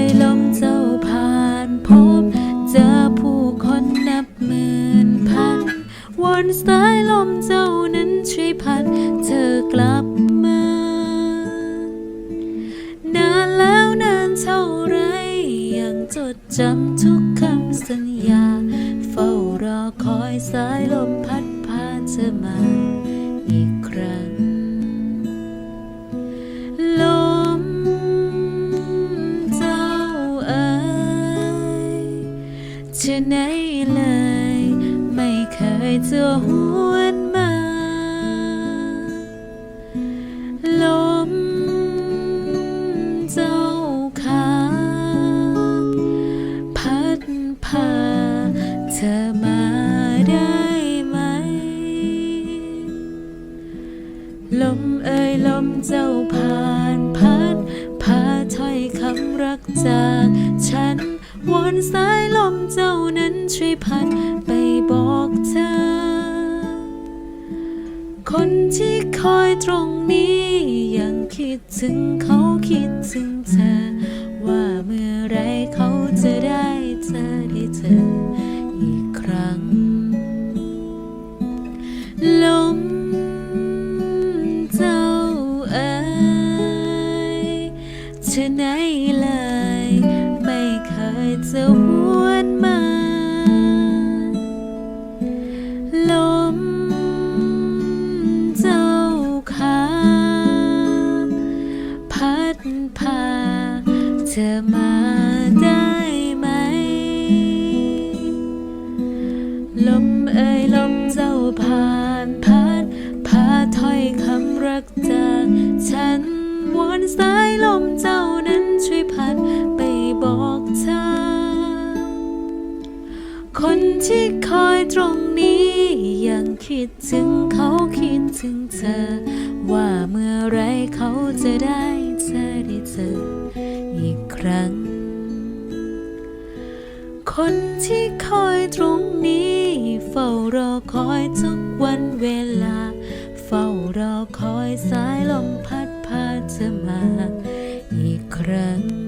ย นสายลมเจ้านั้นช่วยพัดเธอกลับมา นานแล้วนานเท่าไร ยังจดจำทุกคำสัญญา เฝ้ารอคอยสายลมพัดพาเธอมาอีกครั้ง ลมเจ้าเอ๋ยจะไหนเลย เคยจะหวนมา ลมเจ้าขาพัดพาเธอมาได้ไหม ลมเอ่ยลมเจ้าผ่านพัดพาถ้อยคำรักจากฉันวนสายลมเจ้านั้นช่วยพัด คนที่คอยตรงนี้ ยังคิดถึงเขาคิดถึงเธอ ว่าเมื่อไรเขาจะได้เจอได้เจออีกครั้ง ลมเจ้าเอ๋ยชะไหนเลย ไม่เคยจะห อมาได้ไหม ลมเอ่ยลมเจ้าผ่านพัดพาถ้อยคำรักจากฉันวนสายลมเจ้านั้นช่วยพัดไปบอกเธอ คนที่คอยตรงนี้ยังคิดถึงเขาคิดถึงเธอ ว่าเมื่อไรเขาจะได้เจอได้เจอ ครั้ง คนที่คอยตรงนี้ เฝ้ารอคอยทุกวันเวลา เฝ้ารอคอยสายลมพัดพาเธอมา อีกครั้ง